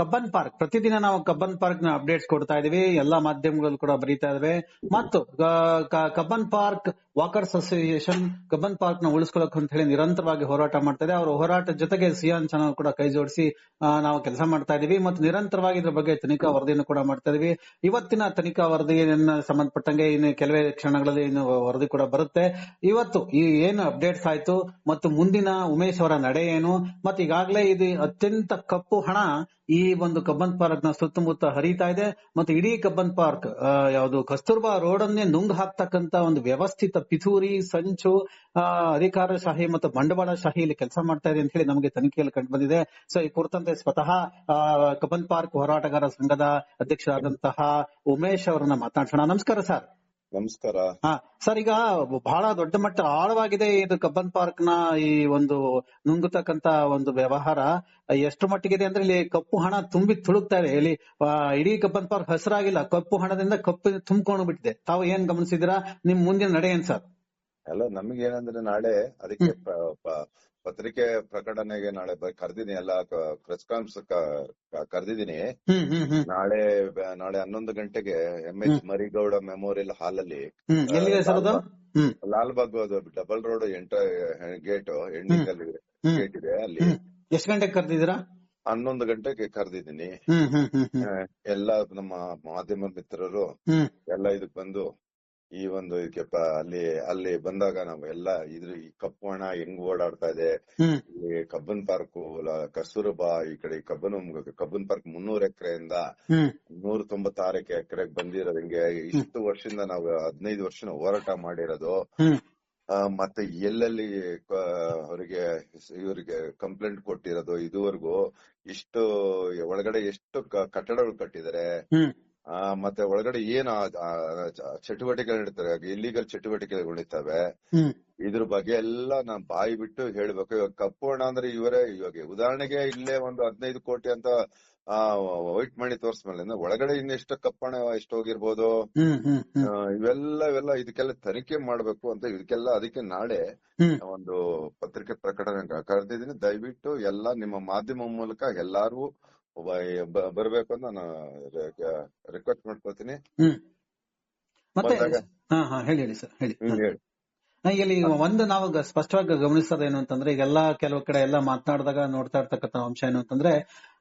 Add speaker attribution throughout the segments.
Speaker 1: Cubbon park. ಪ್ರತಿದಿನ ನಾವು Cubbon ಪಾರ್ಕ್ನ updates ಕೊಡ್ತಾ ಇದೀವಿ. ಎಲ್ಲಾ ಮಾಧ್ಯಮಗಳು ಕೂಡ ಬರೀತಾ ಇದಾವೆ. ಮತ್ತು Cubbon park walkers association Cubbon ಪಾರ್ಕ್ನ ಉಳಿಸ್ಕೊಳಕ್ ಅಂತ ಹೇಳಿ ನಿರಂತರವಾಗಿ ಹೋರಾಟ ಮಾಡ್ತಾ ಇದೆ. ಅವರ ಹೋರಾಟ ಜೊತೆಗೆ ಸಿಯಾನ್ ಚಾನಲ್ ಕೂಡ ಕೈ ಜೋಡಿಸಿ ನಾವು ಕೆಲಸ ಮಾಡ್ತಾ ಇದೀವಿ. ಮತ್ತು ನಿರಂತರವಾಗಿ ಇದ್ರ ಬಗ್ಗೆ ತನಿಖಾ ವರದಿಯನ್ನು ಕೂಡ ಮಾಡ್ತಾ ಇದೀವಿ. ಇವತ್ತಿನ ತನಿಖಾ ವರದಿಯನ್ನ ಸಂಬಂಧಪಟ್ಟಂಗೆ ಇನ್ನು ಕೆಲವೇ ಕ್ಷಣಗಳಲ್ಲಿ ಇನ್ನು ವರದಿ ಕೂಡ ಬರುತ್ತೆ. ಇವತ್ತು ಈ ಏನು ಅಪ್ಡೇಟ್ಸ್ ಆಯ್ತು, ಮತ್ತು ಮುಂದಿನ ಉಮೇಶ್ ಅವರ ನಡೆ ಏನು, ಮತ್ತು ಈಗಾಗಲೇ ಇದು ಅತ್ಯಂತ ಕಪ್ಪು ಹಣ ಈ ಒಂದು ಕಬ್ಬನ್ ಪಾರ್ಕ್ನ ಸುತ್ತಮುತ್ತ ಹರಿತಾ ಇದೆ ಮತ್ತೆ ಇಡೀ ಕಬ್ಬನ್ ಪಾರ್ಕ್ ಯಾವುದು ಕಸ್ತೂರ್ಬಾ ರೋಡ್ ಅನ್ನೇ ನುಂಗ್ ಹಾಕ್ತಕ್ಕಂತ ಒಂದು ವ್ಯವಸ್ಥಿತ ಪಿತೂರಿ, ಸಂಚು ಅಧಿಕಾರಶಾಹಿ ಮತ್ತು ಇಲ್ಲಿ ಕೆಲಸ ಮಾಡ್ತಾ ಇದೆ ಅಂತ ಹೇಳಿ ನಮಗೆ ತನಿಖೆಯಲ್ಲಿ ಕಂಡು ಬಂದಿದೆ. ಸೊ ಈ ಕುರಿತಂತೆ ಸ್ವತಃ ಕಬ್ಬನ್ ಪಾರ್ಕ್ ಹೋರಾಟಗಾರ ಸಂಘದ ಅಧ್ಯಕ್ಷರಾದಂತಹ ಉಮೇಶ್ ಅವರನ್ನ ಮಾತಾಡ್ಸೋಣ. ನಮಸ್ಕಾರ ಸರ್.
Speaker 2: ನಮಸ್ಕಾರ.
Speaker 1: ಸರ್ ಈಗ ಬಹಳ ದೊಡ್ಡ ಮಟ್ಟ ಆಳವಾಗಿದೆ ಇದು ಕಬ್ಬನ್ ಪಾರ್ಕ್ನ ಈ ಒಂದು ನುಂಗತಕ್ಕಂತ ಒಂದು ವ್ಯವಹಾರ. ಎಷ್ಟು ಮಟ್ಟಿಗಿದೆ ಅಂದ್ರೆ ಇಲ್ಲಿ ಕಪ್ಪು ಹಣ ತುಂಬಿ ತುಳುಕ್ತಾ ಇದೆ. ಇಲ್ಲಿ ಇಡೀ ಕಬ್ಬನ್ ಪಾರ್ಕ್ ಹಸಿರಾಗಿಲ್ಲ. ಕಪ್ಪು ಹಣದಿಂದ ಕಪ್ಪು ತುಂಬಿಕೊಂಡು ಬಿಟ್ಟಿದೆ. ತಾವು ಏನ್ ಗಮನಿಸಿದಿರಾ ನಿಮ್ ಮುಂದಿನ ನಡೆ ಏನ್ ಸರ್?
Speaker 2: ಅಲ್ಲ ನಮ್ಗೆ ಏನಂದ್ರೆ ನಾಳೆ ಅದಕ್ಕೆ ಪತ್ರಿಕೆ ಪ್ರಕಟಣೆಗೆ ನಾಳೆ ಕರೆದಿದ್ದೀನಿ ಎಲ್ಲ ಪ್ರೆಸ್ ಕಾನ್ಫರೆನ್ಸ್ ಕರೆದಿದ್ದೀನಿ ನಾಳೆ ನಾಳೆ ಹನ್ನೊಂದು ಗಂಟೆಗೆ M H Marigowda memorial hall ಅಲ್ಲಿ ಲಾಲ್ಬಾಗ್ ಡಬಲ್ ರೋಡ್ ಎಂಟ ಗೇಟ್ ಎಂಡಿಂಗ್
Speaker 1: ಹ್ಮ್.
Speaker 2: ಗೇಟ್ ಇದೆ ಅಲ್ಲಿ.
Speaker 1: ಎಷ್ಟು ಗಂಟೆಗೆ ಕರೆದಿದ್ದೀರಾ?
Speaker 2: ಹನ್ನೊಂದು ಗಂಟೆಗೆ ಕರೆದಿದ್ದೀನಿ. ಎಲ್ಲಾ ನಮ್ಮ ಮಾಧ್ಯಮ ಮಿತ್ರರು ಎಲ್ಲ ಇದಕ್ ಬಂದು ಈ ಒಂದು ಇದಕ್ಕೆ ಅಲ್ಲಿ ಅಲ್ಲಿ ಬಂದಾಗ ನಾವು ಎಲ್ಲ ಇದ್ರ ಈ ಕಪ್ಪು ಹಣ ಹೆಂಗ್ ಓಡಾಡ್ತಾ ಇದೆ? ಈ ಕಬ್ಬನ್ ಪಾರ್ಕ್ ಕಸೂರಬಾ ಈ ಕಡೆ ಕಬ್ಬನ್ ಕಬ್ಬನ್ ಪಾರ್ಕ್ ಮುನ್ನೂರ್ ಎಕರೆಯಿಂದ
Speaker 1: ಇಂದ
Speaker 2: ನೂರ ತೊಂಬತ್ತಾರು ಎಕರೆಗೆ ಬಂದಿರೋದು ಹಿಂಗೆ? ಇಷ್ಟು ವರ್ಷದಿಂದ ನಾವು ಹದಿನೈದು ವರ್ಷ ಹೋರಾಟ ಮಾಡಿರೋದು. ಮತ್ತೆ ಎಲ್ಲೆಲ್ಲಿ ಅವರಿಗೆ ಇವರಿಗೆ ಕಂಪ್ಲೇಂಟ್ ಕೊಟ್ಟಿರೋದು ಇದುವರೆಗೂ ಇಷ್ಟು ಒಳಗಡೆ ಎಷ್ಟು ಕಟ್ಟಡಗಳು ಕಟ್ಟಿದ್ದಾರೆ? ಮತ್ತೆ ಒಳಗಡೆ ಏನ್ ಚಟುವಟಿಕೆಗಳು ನಡೀತಾರೆ. ಇಲ್ಲಿಗಲ್ ಚಟುವಟಿಕೆಗಳು ನಡೀತವೆ. ಇದ್ರ ಬಗ್ಗೆ ಎಲ್ಲ ನಾನ್ ಬಾಯಿ ಬಿಟ್ಟು ಹೇಳ್ಬೇಕು. ಇವಾಗ ಕಪ್ಪು ಹಣ ಅಂದ್ರೆ ಇವರೇ ಇವಾಗ ಉದಾಹರಣೆಗೆ ಇಲ್ಲೇ ಒಂದು ಹದಿನೈದು ಕೋಟಿ ಅಂತ ಆ ವೈಟ್ ಮಾಡಿ ತೋರ್ಸ್ಮೇಲೆ ಒಳಗಡೆ ಇನ್ನೆಷ್ಟು ಕಪ್ಪು ಹಣ ಎಷ್ಟು ಹೋಗಿರ್ಬೋದು? ಇವೆಲ್ಲ ಇವೆಲ್ಲ ಇದಕ್ಕೆಲ್ಲ ತನಿಖೆ ಮಾಡ್ಬೇಕು ಅಂತ ಇದಕ್ಕೆಲ್ಲ ಅದಕ್ಕೆ ನಾಳೆ ಒಂದು ಪತ್ರಿಕೆ ಪ್ರಕಟಣೆ ಕರೆದಿದ್ದೀನಿ. ದಯವಿಟ್ಟು ಎಲ್ಲ ನಿಮ್ಮ ಮಾಧ್ಯಮ ಮೂಲಕ ಎಲ್ಲಾರು ಬರ್ಬೇಕು ಅಂತ ನಾನು ರಿಕ್ವೆಸ್ಟ್ ಮಾಡ್ಕೊತೀನಿ
Speaker 1: ಹ್ಮ್. ಮತ್ತೆ ಹಾ ಹಾ ಹೇಳಿ ಹೇಳಿ ಸರ್ ಹೇಳಿ ಇಲ್ಲಿ ಒಂದು ನಾವು ಸ್ಪಷ್ಟವಾಗಿ ಗಮನಿಸೋದೇನು ಅಂತಂದ್ರೆ ಈಗೆಲ್ಲಾ ಕೆಲವು ಕಡೆ ಎಲ್ಲಾ ಮಾತನಾಡಿದಾಗ ನೋಡ್ತಾ ಇರ್ತಕ್ಕಂಥ ಅಂಶ ಏನು ಅಂತಂದ್ರೆ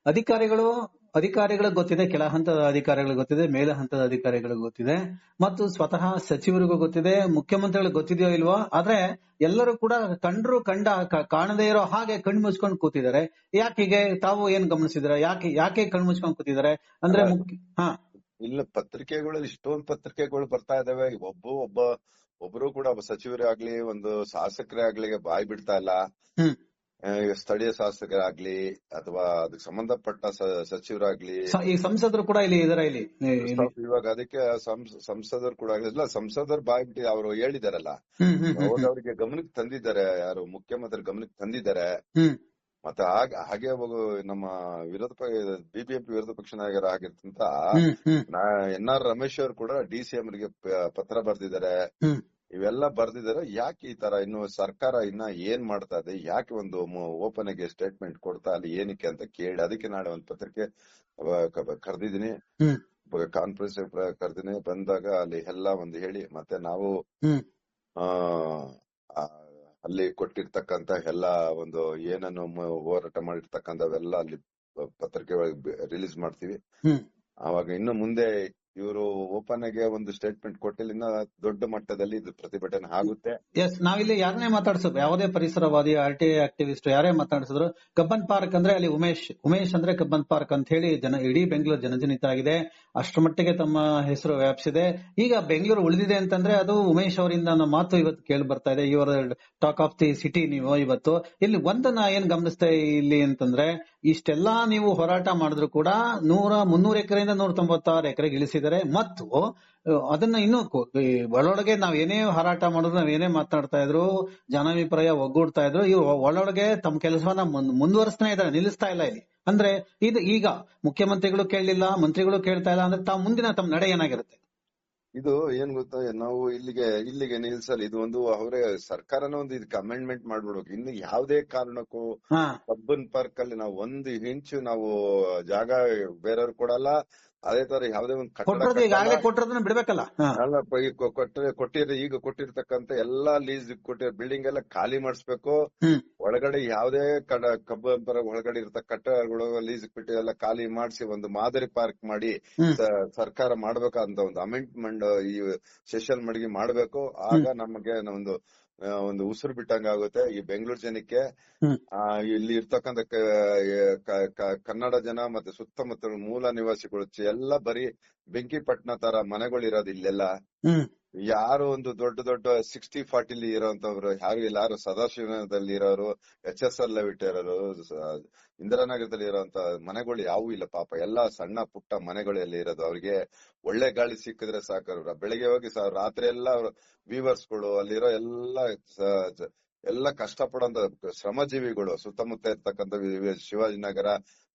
Speaker 1: ಅಧಿಕಾರಿಗಳು ಅಧಿಕಾರಿಗಳಿಗೆ ಗೊತ್ತಿದೆ ಕೆಳ ಹಂತದ ಅಧಿಕಾರಿಗಳಿಗೆ ಗೊತ್ತಿದೆ ಮೇಲ ಹಂತದ ಅಧಿಕಾರಿಗಳಿಗೆ ಗೊತ್ತಿದೆ ಮತ್ತು ಸ್ವತಃ ಸಚಿವರಿಗೂ ಗೊತ್ತಿದೆ ಮುಖ್ಯಮಂತ್ರಿಗಳಿಗೆ ಗೊತ್ತಿದೆಯೋ ಇಲ್ವೋ ಆದ್ರೆ ಎಲ್ಲರೂ ಕೂಡ ಕಂಡ್ರು ಕಂಡ ಕಾಣದೇ ಇರೋ ಹಾಗೆ ಕಣ್ಣು ಮುಚ್ಕೊಂಡು ಕೂತಿದ್ದಾರೆ. ಯಾಕೆ ಹೀಗೆ? ತಾವು ಏನ್ ಗಮನಿಸಿದ್ರೆ ಯಾಕೆ ಯಾಕೆ ಕಣ್ಣು ಮುಚ್ಕೊಂಡು ಕೂತಿದ್ದಾರೆ? ಅಂದ್ರೆ ಹಾ.
Speaker 2: ಇಲ್ಲ ಪತ್ರಿಕೆಗಳು ಇಷ್ಟೊಂದು ಪತ್ರಿಕೆಗಳು ಬರ್ತಾ ಇದಾವೆ. ಒಬ್ಬ ಒಬ್ಬ ಒಬ್ರು ಕೂಡ ಒಬ್ಬ ಸಚಿವರೇ ಆಗ್ಲಿ ಒಂದು ಶಾಸಕರೇ ಆಗ್ಲಿ ಬಾಯ್ ಬಿಡ್ತಾ ಇಲ್ಲ. ಸ್ಥಳೀಯ ಶಾಸಕರಾಗ್ಲಿ ಅಥವಾ ಅದಕ್ಕೆ ಸಂಬಂಧಪಟ್ಟ ಸಚಿವರಾಗ್ಲಿ
Speaker 1: ಸಂಸದರು ಕೂಡ ಇಲ್ಲಿ ಇದರ ಇಲ್ಲಿ.
Speaker 2: ಇವಾಗ ಅದಕ್ಕೆ ಸಂಸದರು ಕೂಡ ಇಲ್ಲ ಸಂಸದರ ಬಾಯ್ ಅವರು ಹೇಳಿದಾರಲ್ಲ.
Speaker 1: ಅವ್ರಿಗೆ
Speaker 2: ಅವಾಗ ಅವರಿಗೆ ಗಮನಕ್ಕೆ ತಂದಿದ್ದಾರೆ ಯಾರು ಮುಖ್ಯಮಂತ್ರಿ ಗಮನಕ್ಕೆ ತಂದಿದ್ದಾರೆ. ಮತ್ತೆ ಹಾಗೆ ನಮ್ಮ ವಿರೋಧ ಬಿಬಿಎಂಪಿ ವಿರೋಧ ಪಕ್ಷ ನಾಯಕರಾಗಿರ್ತಂತ ಎನ್ ಆರ್ ರಮೇಶ್ ಅವರು ಕೂಡ ಡಿ ಸಿ ಪತ್ರ ಬರೆದಿದ್ದಾರೆ. ಇವೆಲ್ಲ ಬರ್ದಿದಾರೆ. ಯಾಕೆ ಈ ತರ ಇನ್ನು ಸರ್ಕಾರ ಇನ್ನ ಏನ್ ಮಾಡ್ತಾ ಇದೆ? ಯಾಕೆ ಒಂದು ಓಪನ್ ಆಗಿ ಸ್ಟೇಟ್ಮೆಂಟ್ ಕೊಡ್ತಾ ಅಲ್ಲಿ ಏನಕ್ಕೆ ಅಂತ ಕೇಳಿ ಅದಕ್ಕೆ ನಾಳೆ ಒಂದು ಪತ್ರಿಕೆ ಕರೆದಿದ್ದೀನಿ. ಕಾನ್ಫರೆನ್ಸ್ ಕರೆದಿನಿ ಬಂದಾಗ ಅಲ್ಲಿ ಎಲ್ಲ ಒಂದು ಹೇಳಿ ಮತ್ತೆ ನಾವು ಆ ಅಲ್ಲಿ ಕೊಟ್ಟಿರ್ತಕ್ಕಂತ ಎಲ್ಲ ಒಂದು ಏನನ್ನು ಹೋರಾಟ ಮಾಡಿರ್ತಕ್ಕಂಥವೆಲ್ಲ ಅಲ್ಲಿ ಪತ್ರಿಕೆ ಒಳಗೆ ರಿಲೀಸ್ ಮಾಡ್ತೀವಿ.
Speaker 1: ಅವಾಗ
Speaker 2: ಆವಾಗ ಇನ್ನು ಮುಂದೆ ಇವರು ಓಪನ್ ಆಗಿ ಒಂದು ಸ್ಟೇಟ್ಮೆಂಟ್ ಕೊಟ್ಟಿಲ್ಲ ದೊಡ್ಡ ಮಟ್ಟದಲ್ಲಿ ಇದು ಪ್ರತಿಭಟನೆ ಆಗುತ್ತೆ.
Speaker 1: ಎಸ್ ನಾವಿಲ್ಲಿ ಯಾರನ್ನೇ ಮಾತಾಡ್ಸೋದು, ಯಾವುದೇ ಪರಿಸರವಾದಿ, ಆರ್ ಟಿ ಐ ಆಕ್ಟಿವಿಸ್ಟ್ ಯಾರೇ ಮಾತಾಡ್ಸಿದ್ರು ಕಬ್ಬನ್ ಪಾರ್ಕ್ ಅಂದ್ರೆ ಅಲ್ಲಿ ಉಮೇಶ್ ಉಮೇಶ್ ಅಂದ್ರೆ ಕಬ್ಬನ್ ಪಾರ್ಕ್ ಅಂತ ಹೇಳಿ ಜನ, ಇಡೀ ಬೆಂಗಳೂರು ಜನಜನಿತ ಆಗಿದೆ. ಅಷ್ಟರ ಮಟ್ಟಿಗೆ ತಮ್ಮ ಹೆಸರು ವ್ಯಾಪಿಸಿದೆ. ಈಗ ಬೆಂಗಳೂರು ಉಳಿದಿದೆ ಅಂತಂದ್ರೆ ಅದು ಉಮೇಶ್ ಅವರಿಂದ ನಮ್ಮ ಮಾತು ಇವತ್ತು ಕೇಳಿ ಬರ್ತಾ ಇದೆ. ಇವರ ಟಾಕ್ ಆಫ್ ದಿ ಸಿಟಿ ನೀವು ಇವತ್ತು. ಇಲ್ಲಿ ಒಂದನ್ನ ಏನ್ ಗಮನಿಸ್ತಾ ಇಲ್ಲಿ ಅಂತಂದ್ರೆ ಇಷ್ಟೆಲ್ಲಾ ನೀವು ಹೋರಾಟ ಮಾಡಿದ್ರು ಕೂಡ ನೂರ ಮುನ್ನೂರ ಎಕರೆಯಿಂದ ನೂರ ತೊಂಬತ್ತಾರು ಎಕರೆಗೆ ಇಳಿಸಿದ್ದಾರೆ. ಮತ್ತು ಅದನ್ನ ಇನ್ನೂ ಒಳೊಳಗೆ ನಾವ್ ಏನೇ ಹೋರಾಟ ಮಾಡಿದ್ರು, ನಾವ್ ಏನೇ ಮಾತಾಡ್ತಾ ಇದ್ರು, ಜನಾಭಿಪ್ರಾಯ ಒಗ್ಗೂಡ್ತಾ ಇದ್ರು ಇವ್ ಒಳೊಳಗೆ ತಮ್ಮ ಕೆಲಸವನ್ನ ಮುಂದ್- ಮುಂದುವರಿಸ್ತಾನೆ ಇದ್ದಾರೆ, ನಿಲ್ಲಿಸ್ತಾ ಇಲ್ಲ ಇಲ್ಲಿ. ಅಂದ್ರೆ, ಇದು ಈಗ ಮುಖ್ಯಮಂತ್ರಿಗಳು ಕೇಳಲಿಲ್ಲ, ಮಂತ್ರಿಗಳು ಕೇಳ್ತಾ ಇಲ್ಲ, ಅಂದ್ರೆ ತಾವು ಮುಂದಿನ ತಮ್ಮ ನಡೆ ಏನಾಗಿರುತ್ತೆ?
Speaker 2: ಇದು ಏನ್ ಗೊತ್ತಾ ನಾವು ಇಲ್ಲಿಗೆ ಇಲ್ಲಿಗೆ ನಿಲ್ಸಲ್ಲ. ಇದು ಒಂದು ಅವರೇ ಸರ್ಕಾರನ ಒಂದು ಇದಕ್ಕೆ ಅಮೆಂಡ್ಮೆಂಟ್ ಮಾಡ್ಬಿಡ್ಬೇಕು. ಇನ್ನು ಯಾವ್ದೇ ಕಾರಣಕ್ಕೂ ಕಬ್ಬನ್ ಪಾರ್ಕ್ ಅಲ್ಲಿ ನಾವು ಒಂದು ಇಂಚು ನಾವು ಜಾಗ ಬೇರೆಯವ್ರು ಕೊಡಲ್ಲ. ಅದೇ ತರ ಯಾವುದೇ ಒಂದು ಕಟ್ಟಡ
Speaker 1: ಈಗಾಗಲೇ. ಕೊಟ್ಟಿರೋದನ್ನ ಬಿಡ್ಬೇಕಲ್ಲ? ಹಾ.
Speaker 2: ಅಲ್ಲಪ್ಪ ಈಗ ಕೊಟ್ಟಿರ ಕೊಟ್ಟಿರ ಈಗ ಕೊಟ್ಟಿರ್ತಕ್ಕಂತ ಎಲ್ಲಾ ಲೀಸ್ ಕೊಟ್ಟಿರೋ ಬಿಲ್ಡಿಂಗ್ ಎಲ್ಲ ಖಾಲಿ ಮಾಡಿಸ್ಬೇಕು. ಒಳಗಡೆ ಯಾವುದೇ ಕಡ ಅಂತರ ಒಳಗಡೆ ಇರತಕ್ಕ ಕಟ್ಟಡಗಳು ಲೀಸ್ ಬಿಟ್ಟು ಎಲ್ಲ ಖಾಲಿ ಮಾಡಿಸಿ ಒಂದು ಮಾದರಿ ಪಾರ್ಕ್ ಮಾಡಿ ಸರ್ಕಾರ ಮಾಡ್ಬೇಕಂತ ಒಂದು ಅಮೆಂಡ್ಮೆಂಟ್ ಈ ಸೆಷನ್ ಮಡಗಿ ಮಾಡ್ಬೇಕು. ಆಗ ನಮಗೆ ಒಂದು ಒಂದು ಉಸಿರು ಬಿಟ್ಟಂಗ ಆಗುತ್ತೆ. ಈ ಬೆಂಗಳೂರು ಜನಕ್ಕೆ ಆ, ಇಲ್ಲಿ ಇರ್ತಕ್ಕಂತ ಕನ್ನಡ ಜನ ಮತ್ತೆ ಸುತ್ತಮುತ್ತ ಮೂಲ ನಿವಾಸಿಗಳು ಎಲ್ಲಾ ಬರೀ ಬೆಂಕಿಪಟ್ಟಣ ತರ ಮನೆಗಳು ಇರೋದು ಇಲ್ಲೆಲ್ಲ ಯಾರು ಒಂದು ದೊಡ್ಡ ದೊಡ್ಡ ಸಿಕ್ಸ್ಟಿ ಫಾರ್ಟಿಲಿ ಇರೋಂತವ್ರು ಯಾರು ಇಲ್ಲ ಯಾರು ಸದಾಶಿವನಗರದಲ್ಲಿ ಇರೋರು, ಎಚ್ ಎಸ್ ಎಲ್ ಸ- ಇಂದಿರಾನಗರದಲ್ಲಿ ಇರೋಂತ ಮನೆಗಳು ಯಾವೂ ಇಲ್ಲ ಪಾಪ. ಎಲ್ಲಾ ಸಣ್ಣ ಪುಟ್ಟ ಮನೆಗಳಲ್ಲಿ ಇರೋದು. ಅವ್ರಿಗೆ ಒಳ್ಳೆ ಗಾಳಿ ಸಿಕ್ಕಿದ್ರೆ ಸಾಕು ಬೆಳಿಗ್ಗೆ ಹೋಗಿ ರಾತ್ರಿ ಎಲ್ಲ ವೀವರ್ಸ್ಗಳು ಅಲ್ಲಿರೋ ಎಲ್ಲ ಕಷ್ಟ ಎಲ್ಲ ಕಷ್ಟಪಡೋಂತ ಶ್ರಮಜೀವಿಗಳು, ಸುತ್ತಮುತ್ತ ವಿ- ಶಿವಾಜಿನಗರ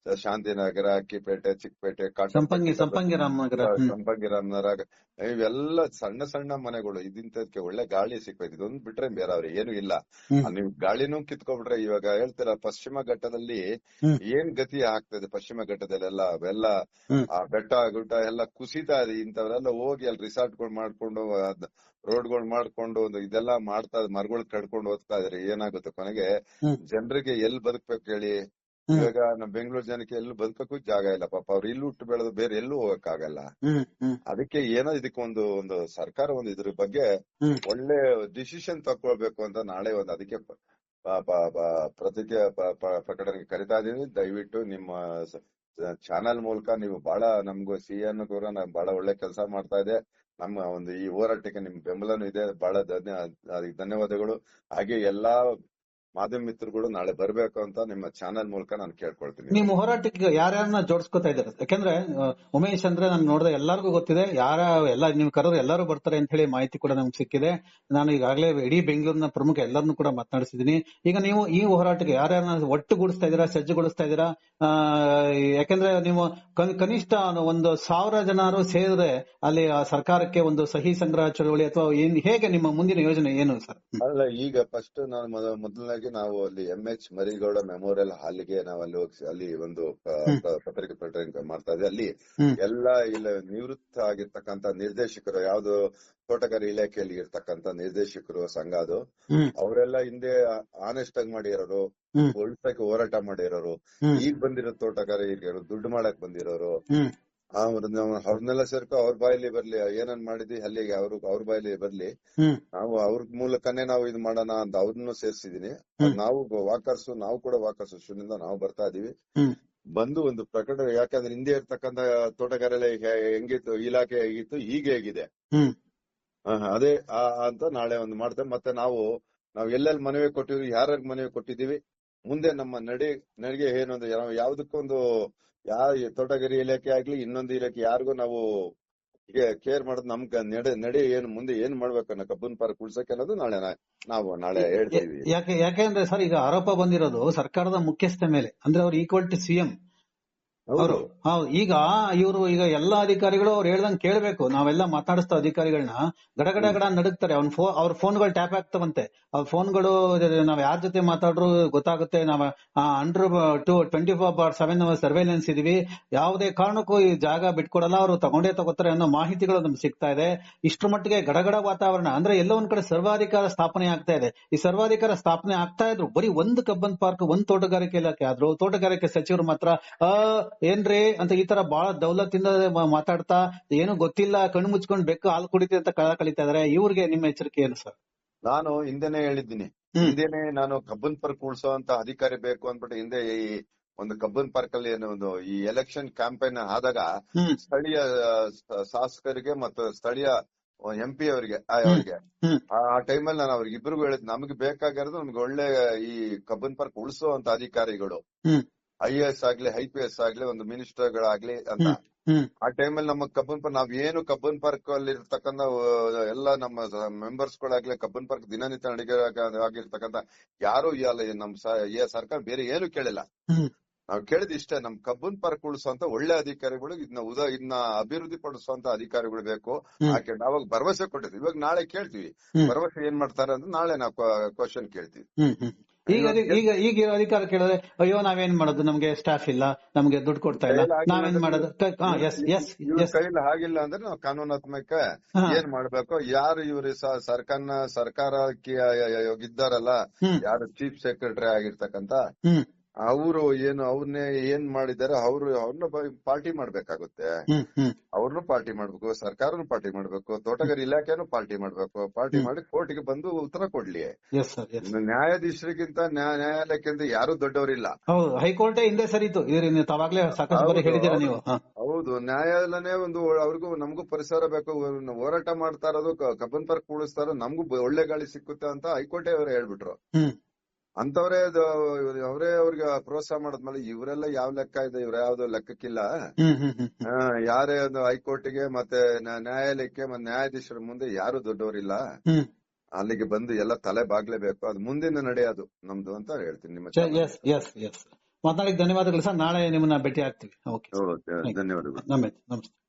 Speaker 2: ಶಾಂತಿನಗರ ಅಕ್ಕಿಪೇಟೆ ಚಿಕ್ಕಪೇಟೆ
Speaker 1: ಸಂಪಂಗಿ ಸಂಪಂಗಿ ರಾಮನಗರ ಸಂಪಂಗಿ
Speaker 2: ರಾಮನಗರ ಇವೆಲ್ಲ ಸಣ್ಣ ಸಣ್ಣ ಮನೆಗಳು. ಇದಿಂತದಕ್ಕೆ ಒಳ್ಳೆ ಗಾಳಿ ಸಿಕ್ಬೇಕು ಇದೊಂದು ಬಿಟ್ರೆ ಬೇರೆ ಅವ್ರಿಗೆ ಏನು ಇಲ್ಲ. ನೀವು ಗಾಳಿನೂ ಕಿತ್ಕೊಬಿಟ್ರೆ ಇವಾಗ ಹೇಳ್ತೀರ ಪಶ್ಚಿಮ ಘಟ್ಟದಲ್ಲಿ. ಏನ್ ಗತಿ ಆಗ್ತದೆ ಪಶ್ಚಿಮ ಘಟ್ಟದಲ್ಲೆಲ್ಲ? ಅವೆಲ್ಲ. ಆ ಬೆಟ್ಟ ಗುಡ್ಡ ಎಲ್ಲ ಕುಸಿತಾ ಇದೆ. ಇಂಥವರೆಲ್ಲ ಹೋಗಿ ಅಲ್ಲಿ ರಿಸಾರ್ಟ್ಗಳು ಮಾಡ್ಕೊಂಡು ರೋಡ್ಗಳು ಮಾಡ್ಕೊಂಡು ಒಂದು ಇದೆಲ್ಲ ಮಾಡ್ತಾ ಮರಗಳು ಕಡ್ಕೊಂಡು ಹೋಗ್ತಾ ಇದ್ರೆ. ಏನಾಗುತ್ತೆ ಕೊನೆಗೆ. ಜನರಿಗೆ ಎಲ್ಲಿ ಬದುಕ್ಬೇಕು ಹೇಳಿ. ಇವಾಗ ನಮ್ ಬೆಂಗಳೂರು ಜನಕ್ಕೆ ಎಲ್ಲೂ ಬದುಕಕ್ಕೂ ಜಾಗ ಇಲ್ಲ ಪಾಪ ಅವ್ರು ಇಲ್ಲಿ ಹುಟ್ಟು ಬೆಳೆದು ಬೇರೆ ಎಲ್ಲೂ ಹೋಗಕ್ಕಾಗಲ್ಲ. ಅದಕ್ಕೆ ಏನೋ ಇದಕ್ಕೆ ಒಂದು ಒಂದು ಸರ್ಕಾರ ಒಂದು ಇದ್ರ ಬಗ್ಗೆ ಒಳ್ಳೆ ಡಿಸಿಷನ್ ತಕೊಳ್ಬೇಕು ಅಂತ ನಾಳೆ ಒಂದು ಅದಕ್ಕೆ ಪ್ರತಿಜ್ಞೆ ಪ- ಪ- ಪ್ರಕಟಣೆಗೆ ಕರಿತಾ ಇದೀನಿ. ದಯವಿಟ್ಟು ನಿಮ್ಮ ಚಾನೆಲ್ ಮೂಲಕ ನೀವು ಬಹಳ ನಮ್ಗೂ ಸಿ ಎನ್ ಕೂಡ ಬಹಳ ಒಳ್ಳೆ ಕೆಲಸ ಮಾಡ್ತಾ ಇದೆ. ನಮ್ಮ ಒಂದು ಈ ಹೋರಾಟಕ್ಕೆ ನಿಮ್ ಬೆಂಬಲನೂ ಇದೆ. ಬಹಳ ಧನ್ಯ ಧನ್ಯವಾದಗಳು. ಹಾಗೆ ಎಲ್ಲಾ ಮಾಧ್ಯಮ ಮಿತ್ರಗಳು ನಾಳೆ ಬರಬೇಕು ಅಂತ ನಿಮ್ಮ ಚಾನೆಲ್ ಮೂಲಕ ನಾನು ಕೇಳ್ಕೊಳ್ತೀನಿ.
Speaker 1: ನಿಮ್ಮ ಹೋರಾಟಕ್ಕೆ ಯಾರ್ಯಾರನ್ನ ಜೋಡಿಸ್ಕೊತಾ ಇದ್ದಾರೆ? ಯಾಕಂದ್ರೆ ಉಮೇಶ್ ಅಂದ್ರೆ ನಾನು ನೋಡಿದ್ರೆ ಎಲ್ಲರಿಗೂ ಗೊತ್ತಿದೆ. ಯಾರ ಎಲ್ಲ ನೀವು ಕರೋರು ಎಲ್ಲರೂ ಬರ್ತಾರೆ ಅಂತ ಹೇಳಿ ಮಾಹಿತಿ ಕೂಡ ನಮ್ಗೆ ಸಿಕ್ಕಿದೆ. ನಾನು ಈಗಾಗಲೇ ಇಡೀ ಬೆಂಗಳೂರಿನ ಪ್ರಮುಖ ಎಲ್ಲರನ್ನು ಕೂಡ ಮಾತನಾಡಿಸಿದ್ದೀನಿ. ಈಗ ನೀವು ಈ ಹೋರಾಟಕ್ಕೆ ಯಾರ್ಯಾರನ್ನ ಒಟ್ಟುಗೂಡಿಸ್ತಾ ಇದ್ದೀರಾ ಸಜ್ಜುಗೊಳಿಸ್ತಾ ಇದ್ದೀರಾ? ಯಾಕಂದ್ರೆ ನೀವು ಕನಿಷ್ಠ ಒಂದು ಸಾವಿರ ಜನರು ಸೇರಿದ್ರೆ ಅಲ್ಲಿ ಆ ಸರ್ಕಾರಕ್ಕೆ ಒಂದು ಸಹಿ ಸಂಗ್ರಹ ಚಳವಳಿ ಅಥವಾ ಏನ್ ಹೇಗೆ ನಿಮ್ಮ ಮುಂದಿನ ಯೋಜನೆ ಏನು ಸರ್?
Speaker 2: ಅಲ್ಲ ಈಗ ಫಸ್ಟ್ ನಾನು ಮೊದ- ಮೊದಲನೇದಾಗಿ ನಾವು ಅಲ್ಲಿ ಎಂ ಎಚ್ ಮರಿಗೌಡ ಮೆಮೋರಿಯಲ್ ಹಾಲ್ಗೆ ನಾವು ಅಲ್ಲಿ ಹೋಗಿ ಅಲ್ಲಿ ಒಂದು ಪತ್ರಿಕೆ ಪ್ರಕಟಣೆ ಮಾಡ್ತಾ ಇದ್ವಿ. ಅಲ್ಲಿ ಎಲ್ಲಾ ಇಲ್ಲ ನಿವೃತ್ತ ಆಗಿರ್ತಕ್ಕಂತ ನಿರ್ದೇಶಕರು ಯಾವ್ದು ತೋಟಗಾರಿ ಇಲಾಖೆಯಲ್ಲಿ ಇರ್ತಕ್ಕಂತ ನಿರ್ದೇಶಕರು ಸಂಘ ಅದು ಅವರೆಲ್ಲ ಹಿಂದೆ ಆನೆಸ್ಟ್ ಆಗಿ ಮಾಡಿರೋರು ಒಳ್ಟಕ್ಕೆ ಹೋರಾಟ ಮಾಡಿರೋರು ಈಗ ಬಂದಿರೋ ತೋಟಗಾರಿಕೆ ದುಡ್ಡು ಮಾಡಕ್ ಬಂದಿರೋರು ಅವ್ರನ್ನೆಲ್ಲ ಸೇರ್ಕೊ ಅವ್ರ ಬಾಯಲ್ಲಿ ಬರ್ಲಿ ಏನನ್ ಮಾಡಿದ್ವಿ ಅಲ್ಲಿಗೆ ಅವ್ರ ಅವ್ರ ಬಾಯಲ್ಲಿ ಬರ್ಲಿ. ನಾವು ಅವ್ರ ಮೂಲಕನೇ ನಾವು ಇದು ಮಾಡೋಣ ಅಂತ ಅವ್ರನ್ನು ಸೇರಿಸಿದೀನಿ. ನಾವು ವಾಕರ್ಸ್ ನಾವು ಕೂಡ ವಾಕರ್ಸ್ ಶುನಿಂದ ನಾವು ಬರ್ತಾ ಇದೀವಿ. ಬಂದು ಒಂದು ಪ್ರಕಟಣೆ ಯಾಕಂದ್ರೆ ಹಿಂದೆ ಇರ್ತಕ್ಕಂತ ತೋಟಗಾರಲೆ ಹೆಂಗಿತ್ತು ಇಲಾಖೆ ಹೇಗಿತ್ತು ಹೀಗೆ ಹೇಗಿದೆ. ಅದೇ ಅಂತ ನಾಳೆ ಒಂದು ಮಾಡ್ತೇವೆ. ಮತ್ತೆ ನಾವು ನಾವು ಎಲ್ಲೆಲ್ಲಿ ಮನವಿ ಕೊಟ್ಟಿದ್ವಿ ಯಾರ್ಯಾರ ಮನವಿ ಕೊಟ್ಟಿದೀವಿ ಮುಂದೆ ನಮ್ಮ ನಡೆ ನಡಿಗೆ ಏನೊಂದು ನಾವು ಯಾವ್ದಕ್ಕೊಂದು ಯಾವ ತೋಟಗಾರಿ ಇಲಾಖೆ ಆಗ್ಲಿ ಇನ್ನೊಂದು ಇಲಾಖೆ ಯಾರಿಗೂ ನಾವು ಕೇರ್ ಮಾಡೋದು ನಮ್ ನಡೆ ನಡೆ ಏನು ಮುಂದೆ ಏನ್ ಮಾಡ್ಬೇಕು ಅನ್ನೋ ಕಬ್ಬನ್ ಪಾರ್ಕ್ ಉಳ್ಸಕ್ಕೆ ಅನ್ನೋದು ನಾಳೆ ನಾವು ನಾಳೆ ಹೇಳ್ತೀವಿ
Speaker 1: ಯಾಕೆ ಯಾಕೆಂದ್ರೆ ಸರ್ ಈಗ ಆರೋಪ ಬಂದಿರೋದು ಸರ್ಕಾರದ ಮುಖ್ಯಸ್ಥ ಮೇಲೆ. ಅಂದ್ರೆ ಅವ್ರು ಈಕ್ವಲ್ ಟು ಸಿಎಂ ಅವರು ಈಗ ಇವರು ಈಗ ಎಲ್ಲಾ ಅಧಿಕಾರಿಗಳು ಅವ್ರು ಹೇಳ್ದಂಗ್ ಕೇಳ್ಬೇಕು. ನಾವೆಲ್ಲ ಮಾತಾಡಿಸ್ತಾ ಅಧಿಕಾರಿಗಳನ್ನ ಗಡಗಡ ಗಡ ನಡುಗ್ತಾರೆ. ಅವ್ನ್ ಫೋನ್ ಅವ್ರ ಫೋನ್ಗಳು ಟ್ಯಾಪ್ ಆಗ್ತಾವಂತೆ. ಅವ್ರ ಫೋನ್ಗಳು ನಾವ್ ಯಾರ ಜೊತೆ ಮಾತಾಡ್ರು ಗೊತ್ತಾಗುತ್ತೆ. ನಾವ್ under to twenty four bar seven surveillance ಇದೀವಿ. ಯಾವುದೇ ಕಾರಣಕ್ಕೂ ಈ ಜಾಗ ಬಿಟ್ಕೊಡಲ್ಲ. ಅವರು ತಗೊಂಡೇ ತಗೋತಾರೆ ಅನ್ನೋ ಮಾಹಿತಿಗಳು ನಮ್ಗೆ ಸಿಗ್ತಾ ಇದೆ. ಇಷ್ಟ್ರ ಮಟ್ಟಿಗೆ ಗಡಗಡ ವಾತಾವರಣ. ಅಂದ್ರೆ ಎಲ್ಲ ಒಂದ್ ಕಡೆ ಸರ್ವಾಧಿಕಾರ ಸ್ಥಾಪನೆ ಆಗ್ತಾ ಇದೆ. ಈ ಸರ್ವಾಧಿಕಾರ ಸ್ಥಾಪನೆ ಆಗ್ತಾ ಇದ್ರು. ಬರೀ ಒಂದು ಕಬ್ಬನ್ ಪಾರ್ಕ್, ಒಂದ್ ತೋಟಗಾರಿಕೆ ಇಲಾಖೆ ಆದ್ರು. ತೋಟಗಾರಿಕೆ ಸಚಿವರು ಮಾತ್ರ ಏನ್ರಿ ಅಂತ ಈ ತರ ಬಹಳ ದೌಲತ್ತಿಂದ ಮಾತಾಡ್ತಾ ಏನು ಗೊತ್ತಿಲ್ಲ ಕಣ್ಣು ಮುಚ್ಕೊಂಡ್ ಬೆಕ್ಕು ಹಾಲು ಕುಡಿತಿ ಅಂತ ಕಳ ಕಳಿತಾ ಇದಾರೆ. ಇವ್ರಿಗೆ ನಿಮ್ಮ ಎಚ್ಚರಿಕೆ ಏನು ಸರ್?
Speaker 2: ನಾನು ಹಿಂದೆನೆ ಹೇಳಿದ್ದೀನಿ. ಹಿಂದೆನೆ ನಾನು ಕಬ್ಬನ್ ಪಾರ್ಕ್ ಅಂತ ಅಧಿಕಾರಿ ಬೇಕು ಅಂದ್ಬಿಟ್ಟು ಹಿಂದೆ ಈ ಒಂದು ಕಬ್ಬನ್ ಪಾರ್ಕ್ ಅಲ್ಲಿ ಏನೋ ಒಂದು ಈ ಎಲೆಕ್ಷನ್ ಕ್ಯಾಂಪೇನ್ ಆದಾಗ ಸ್ಥಳೀಯ ಶಾಸಕರಿಗೆ ಮತ್ತು ಸ್ಥಳೀಯ ಎಂ ಪಿ ಅವರಿಗೆ ಆ, ಅವರಿಗೆ.
Speaker 1: ಆ
Speaker 2: ಆ ಟೈಮಲ್ಲಿ ನಾನು ಅವ್ರಿಗೆ ಇಬ್ರಿಗೂ ಹೇಳಿದ್ ನಮ್ಗೆ ಬೇಕಾಗಿರೋದು ನಮ್ಗೆ ಒಳ್ಳೆ ಈ ಕಬ್ಬನ್ ಪಾರ್ಕ್ ಅಂತ ಅಧಿಕಾರಿಗಳು. ಐ ಎ ಎಸ್ ಆಗ್ಲಿ ಐ ಪಿ ಎಸ್ ಆಗ್ಲಿ ಒಂದು ಮಿನಿಸ್ಟರ್ಗಳಾಗ್ಲಿ ಅಂತ.
Speaker 1: ಆ ಟೈಮ್
Speaker 2: ಆ ಟೈಮಲ್ಲಿ ನಮ್ಮ ಕಬ್ಬನ್ ಪಾರ್ಕ್ ನಾವ್ ಏನು ಕಬ್ಬನ್ ಪಾರ್ಕ್ ಅಲ್ಲಿ ಇರ್ತಕ್ಕಂತ ಎಲ್ಲ ನಮ್ಮ ಮೆಂಬರ್ಸ್ ಗಳಾಗ್ಲಿ ಕಬ್ಬನ್ ಪಾರ್ಕ್ ದಿನನಿತ್ಯ ನಡಿಗೆ ಆಗಿರ್ತಕ್ಕಂತ ಯಾರು ಇಲ್ಲ ನಮ್ಮ ಈ ಸರ್ಕಾರ ಬೇರೆ ಏನು ಕೇಳಿಲ್ಲ. ನಾವ್ ಕೇಳಿದ್ ಇಷ್ಟೇ ನಮ್ ಕಬ್ಬನ್ ಪಾರ್ಕ್ ಉಳಿಸುವಂತ ಒಳ್ಳೆ ಅಧಿಕಾರಿಗಳು ಇದನ್ನ ಉದ ಇದನ್ನ ಅಭಿವೃದ್ಧಿ ಪಡಿಸುವಂತ ಅಧಿಕಾರಿಗಳು ಬೇಕು. ಆಕೆ ನಾವಾಗ ಭರವಸೆ ಕೊಟ್ಟಿದ್ವಿ. ಇವಾಗ ನಾಳೆ ಕೇಳ್ತೀವಿ. ಭರವಸೆ ಏನ್ ಮಾಡ್ತಾರೆ ಅಂತ ನಾಳೆ ನಾವು ಕ್ವಶನ್ ಕೇಳ್ತೀವಿ.
Speaker 1: ಈಗ ಈಗ ಈಗ ಇರೋ ಅಧಿಕಾರ ಕೇಳಿದ್ರೆ ಅಯ್ಯೋ ನಾವೇನ್ ಮಾಡೋದು? ನಮ್ಗೆ ಸ್ಟಾಫ್ ಇಲ್ಲ ನಮ್ಗೆ ದುಡ್ಡು ಕೊಡ್ತಾ ಇಲ್ಲ. ನಾವೇನ್
Speaker 2: ಅಂದ್ರೆ
Speaker 1: ಮಾಡೋದು?
Speaker 2: ಕೈಲಿ ಆಗಿಲ್ಲ ಅಂದ್ರೆ ನಾವು ಕಾನೂನಾತ್ಮಕ. ಏನ್ ಮಾಡ್ಬೇಕು? ಯಾರು ಇವ್ರು ಸರ್ಕಾರ ಸರ್ಕಾರಕ್ಕೆ ಇದ್ದಾರಲ್ಲ ಯಾರು ಚೀಫ್ ಸೆಕ್ರೆಟರಿ ಆಗಿರ್ತಕ್ಕಂತ ಅವರು ಏನು ಅವ್ರನ್ನೇ ಏನ್ ಮಾಡಿದಾರೆ ಅವ್ರು ಅವ್ರನ್ನ ಪಾರ್ಟಿ ಮಾಡ್ಬೇಕಾಗುತ್ತೆ. ಅವ್ರನ್ನು ಪಾರ್ಟಿ ಮಾಡ್ಬೇಕು ಸರ್ಕಾರನು ಪಾರ್ಟಿ ಮಾಡ್ಬೇಕು ತೋಟಗಾರಿ ಇಲಾಖೆನೂ ಪಾರ್ಟಿ ಮಾಡ್ಬೇಕು ಪಾರ್ಟಿ ಮಾಡಿ ಕೋರ್ಟ್ಗೆ ಬಂದು ಉತ್ತರ ಕೊಡ್ಲಿ. ನ್ಯಾಯಾಧೀಶರಿಗಿಂತ ನ್ಯಾಯ- ನ್ಯಾಯಾಲಯಕ್ಕಿಂತ ಯಾರು ದೊಡ್ಡವರಿಲ್ಲ.
Speaker 1: ಹೈಕೋರ್ಟ್ ಹಿಂದೆ ಸರಿತು ನೀವು?
Speaker 2: ಹೌದು, ನ್ಯಾಯಾಲಯನೇ ಒಂದು ಅವ್ರಿಗೂ ನಮಗೂ ಪರಿಸರ ಬೇಕು ಹೋರಾಟ ಮಾಡ್ತಾ ಇರೋದು ಕಬ್ಬನ್ ಪಾರ್ಕ್ ಕೂಡಿಸ್ತಾರ ನಮಗೂ ಒಳ್ಳೆ ಗಾಳಿ ಸಿಕ್ಕುತ್ತೆ ಅಂತ ಹೈಕೋರ್ಟೇ ಅವ್ರು ಹೇಳ್ಬಿಟ್ರು. ಅಂತವ್ರೇ ಅವರೇ ಅವ್ರಿಗೆ ಪ್ರೋತ್ಸಾಹ ಮಾಡಿದ್ಮೇಲೆ ಇವರೆಲ್ಲ ಯಾವ ಲೆಕ್ಕ ಇದೆ ಇವ್ರ ಯಾವ್ದು ಲೆಕ್ಕಕ್ಕಿಲ್ಲ. ಯಾರೇ ಒಂದು ಹೈಕೋರ್ಟ್ಗೆ ಮತ್ತೆ ನ್ಯಾಯಾಲಯಕ್ಕೆ ಮತ್ತೆ ನ್ಯಾಯಾಧೀಶರ ಮುಂದೆ ಯಾರು ದೊಡ್ಡವರಿಲ್ಲ. ಅಲ್ಲಿಗೆ ಬಂದು ಎಲ್ಲ ತಲೆ ಬಾಗ್ಲೇಬೇಕು. ಅದು ಮುಂದಿನ ನಡೆ ಅದು. ನಮ್ದು ಅಂತ ಹೇಳ್ತೀನಿ ನಿಮ್ಮ
Speaker 1: ಮಾತನಾಡಿದ ಧನ್ಯವಾದಗಳು ಸರ್. ನಾಳೆ ನಿಮ್ಮನ್ನ ಭೇಟಿ ಆಗ್ತೀವಿ
Speaker 2: ಧನ್ಯವಾದಗಳು.
Speaker 1: ನಮಸ್ತೆ.